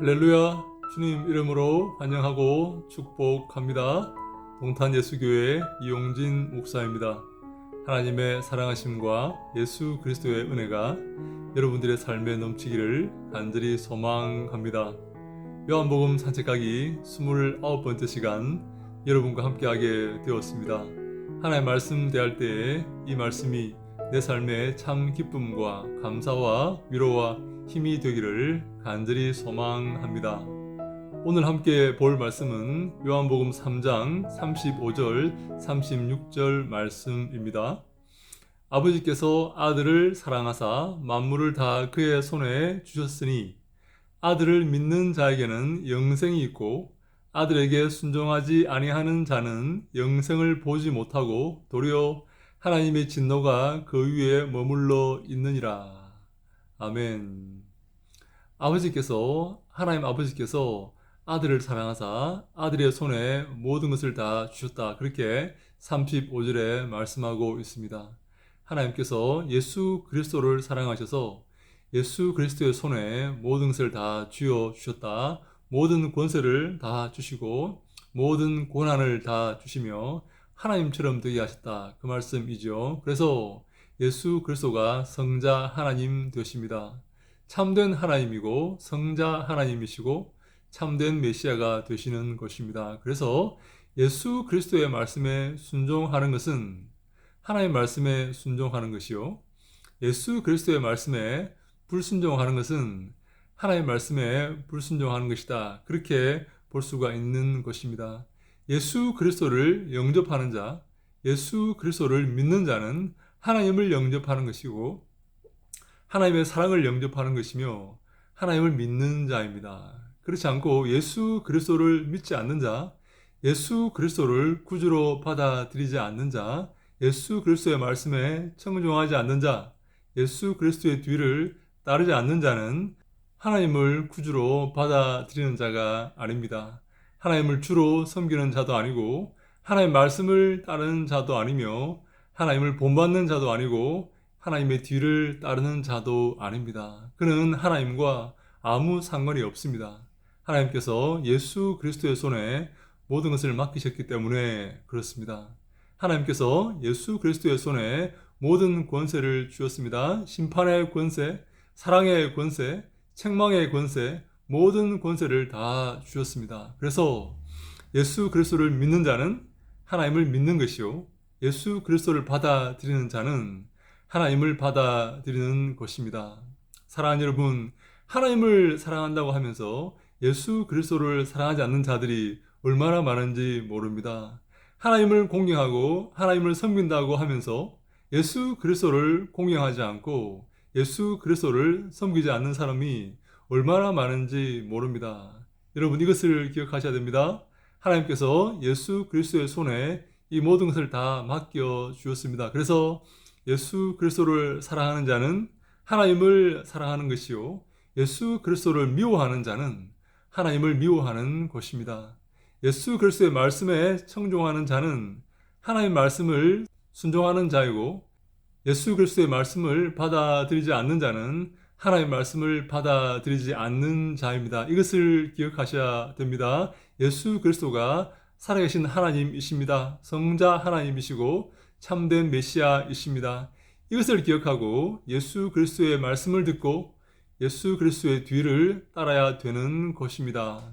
할렐루야 주님 이름으로 환영하고 축복합니다. 동탄 예수교회 이용진 목사입니다. 하나님의 사랑하심과 예수 그리스도의 은혜가 여러분들의 삶에 넘치기를 간절히 소망합니다. 요한복음 산책가기 29번째 시간 여러분과 함께하게 되었습니다. 하나님 말씀 대할 때에 이 말씀이 내 삶에 참 기쁨과 감사와 위로와 힘이 되기를 간절히 소망합니다. 오늘 함께 볼 말씀은 요한복음 3장 35절 36절 말씀입니다. 아버지께서 아들을 사랑하사 만물을 다 그의 손에 주셨으니 아들을 믿는 자에게는 영생이 있고 아들에게 순종하지 아니하는 자는 영생을 보지 못하고 도리어 하나님의 진노가 그 위에 머물러 있느니라. 아멘. 아버지께서 하나님 아버지께서 아들을 사랑하사 아들의 손에 모든 것을 다 주셨다. 그렇게 35절에 말씀하고 있습니다. 하나님께서 예수 그리스도를 사랑하셔서 예수 그리스도의 손에 모든 것을 다 쥐어 주셨다. 모든 권세를 다 주시고 모든 고난을 다 주시며 하나님처럼 되게 하셨다. 그 말씀이죠. 그래서 예수 그리스도가 성자 하나님 되십니다. 참된 하나님이고 성자 하나님이시고 참된 메시아가 되시는 것입니다. 그래서 예수 그리스도의 말씀에 순종하는 것은 하나님 말씀에 순종하는 것이요. 예수 그리스도의 말씀에 불순종하는 것은 하나님 말씀에 불순종하는 것이다. 그렇게 볼 수가 있는 것입니다. 예수 그리스도를 영접하는 자, 예수 그리스도를 믿는 자는 하나님을 영접하는 것이고 하나님의 사랑을 영접하는 것이며 하나님을 믿는 자입니다. 그렇지 않고 예수 그리스도를 믿지 않는 자, 예수 그리스도를 구주로 받아들이지 않는 자, 예수 그리스도의 말씀에 청종하지 않는 자, 예수 그리스도의 뒤를 따르지 않는 자는 하나님을 구주로 받아들이는 자가 아닙니다. 하나님을 주로 섬기는 자도 아니고 하나님 말씀을 따르는 자도 아니며 하나님을 본받는 자도 아니고 하나님의 뒤를 따르는 자도 아닙니다. 그는 하나님과 아무 상관이 없습니다. 하나님께서 예수 그리스도의 손에 모든 것을 맡기셨기 때문에 그렇습니다. 하나님께서 예수 그리스도의 손에 모든 권세를 주었습니다. 심판의 권세, 사랑의 권세, 책망의 권세, 모든 권세를 다 주셨습니다. 그래서 예수 그리스도를 믿는 자는 하나님을 믿는 것이요. 예수 그리스도를 받아들이는 자는 하나님을 받아들이는 것입니다. 사랑하는 여러분, 하나님을 사랑한다고 하면서 예수 그리스도를 사랑하지 않는 자들이 얼마나 많은지 모릅니다. 하나님을 공경하고 하나님을 섬긴다고 하면서 예수 그리스도를 공경하지 않고 예수 그리스도를 섬기지 않는 사람이 얼마나 많은지 모릅니다. 여러분 이것을 기억하셔야 됩니다. 하나님께서 예수 그리스도의 손에 이 모든 것을 다 맡겨 주었습니다. 그래서 예수 그리스도를 사랑하는 자는 하나님을 사랑하는 것이요 예수 그리스도를 미워하는 자는 하나님을 미워하는 것입니다. 예수 그리스도의 말씀에 청종하는 자는 하나님 말씀을 순종하는 자이고 예수 그리스도의 말씀을 받아들이지 않는 자는 하나님 말씀을 받아들이지 않는 자입니다. 이것을 기억하셔야 됩니다. 예수 그리스도가 살아계신 하나님이십니다. 성자 하나님이시고 참된 메시아이십니다. 이것을 기억하고 예수 그리스도의 말씀을 듣고 예수 그리스도의 뒤를 따라야 되는 것입니다.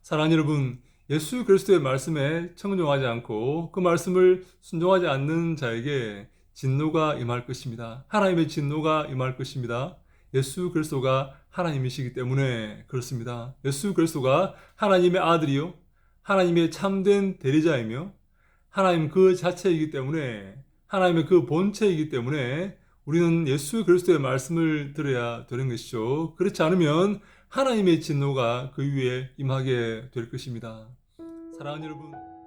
사랑하는 여러분, 예수 그리스도의 말씀에 청종하지 않고 그 말씀을 순종하지 않는 자에게 진노가 임할 것입니다. 하나님의 진노가 임할 것입니다. 예수 그리스도가 하나님이시기 때문에 그렇습니다. 예수 그리스도가 하나님의 아들이요. 하나님의 참된 대리자이며 하나님 그 자체이기 때문에 하나님의 그 본체이기 때문에 우리는 예수 그리스도의 말씀을 들어야 되는 것이죠. 그렇지 않으면 하나님의 진노가 그 위에 임하게 될 것입니다. 사랑하는 여러분.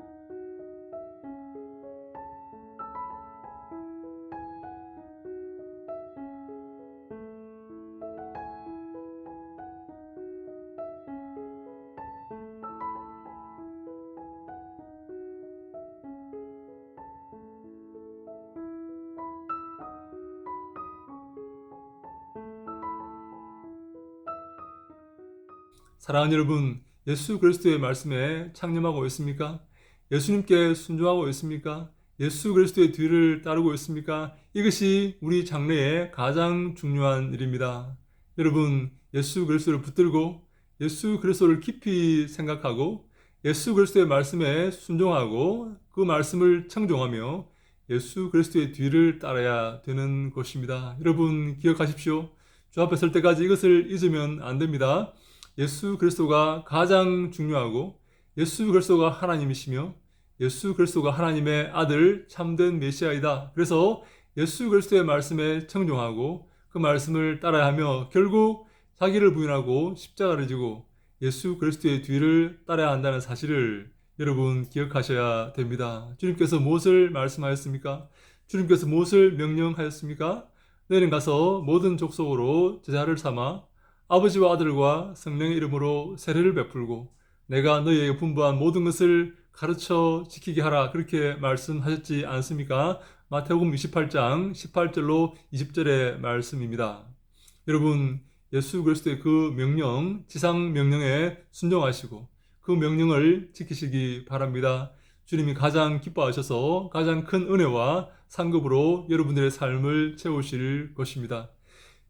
사랑하는 여러분, 예수 그리스도의 말씀에 창념하고 있습니까? 예수님께 순종하고 있습니까? 예수 그리스도의 뒤를 따르고 있습니까? 이것이 우리 장래의 가장 중요한 일입니다. 여러분, 예수 그리스도를 붙들고 예수 그리스도를 깊이 생각하고 예수 그리스도의 말씀에 순종하고 그 말씀을 청종하며 예수 그리스도의 뒤를 따라야 되는 것입니다. 여러분 기억하십시오. 주 앞에 설 때까지 이것을 잊으면 안 됩니다. 예수 그리스도가 가장 중요하고 예수 그리스도가 하나님이시며 예수 그리스도가 하나님의 아들 참된 메시아이다. 그래서 예수 그리스도의 말씀에 청종하고 그 말씀을 따라야 하며 결국 자기를 부인하고 십자가를 지고 예수 그리스도의 뒤를 따라야 한다는 사실을 여러분 기억하셔야 됩니다. 주님께서 무엇을 말씀하였습니까? 주님께서 무엇을 명령하였습니까? 너희는 가서 모든 족속으로 제자를 삼아 아버지와 아들과 성령의 이름으로 세례를 베풀고 내가 너희에게 분부한 모든 것을 가르쳐 지키게 하라 그렇게 말씀하셨지 않습니까? 마태복음 28장 18절로 20절의 말씀입니다. 여러분 예수 그리스도의 그 명령 지상 명령에 순종하시고 그 명령을 지키시기 바랍니다. 주님이 가장 기뻐하셔서 가장 큰 은혜와 상급으로 여러분들의 삶을 채우실 것입니다.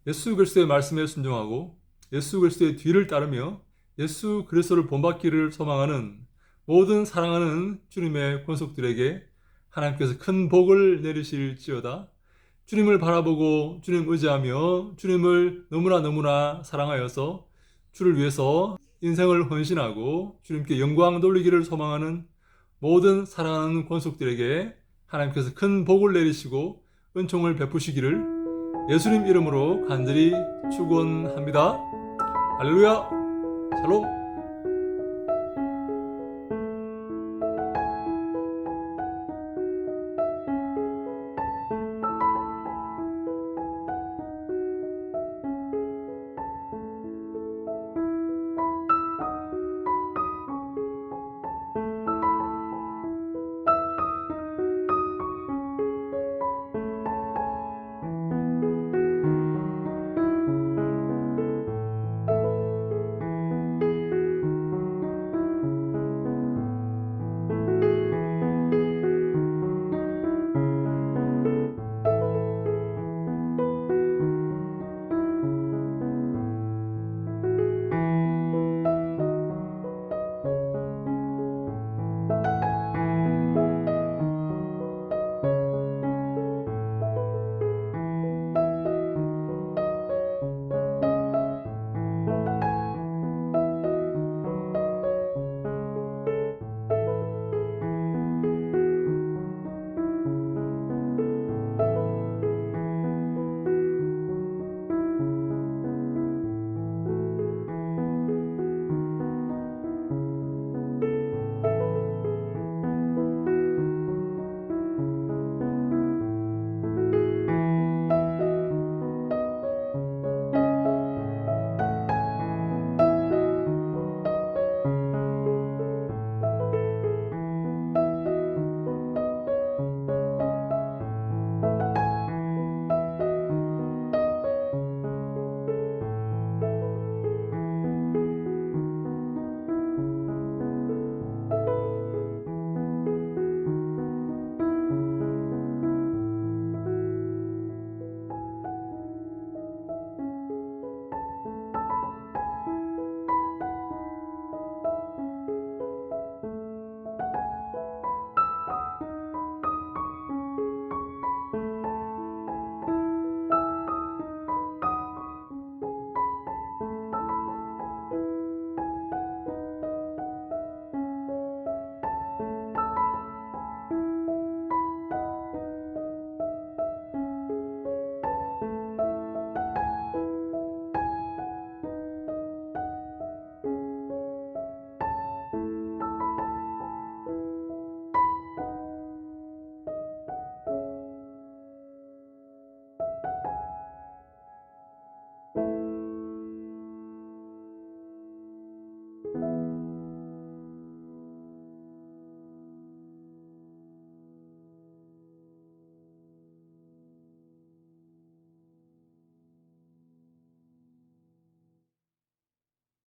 예수 그리스도의 말씀에 순종하고 예수 그리스도의 뒤를 따르며 예수 그리스도를 본받기를 소망하는 모든 사랑하는 주님의 권속들에게 하나님께서 큰 복을 내리실지어다. 주님을 바라보고 주님 의지하며 주님을 너무나 너무나 사랑하여서 주를 위해서 인생을 헌신하고 주님께 영광 돌리기를 소망하는 모든 사랑하는 권속들에게 하나님께서 큰 복을 내리시고 은총을 베푸시기를 예수님 이름으로 간절히 축원합니다. 할렐루야. 샬롬.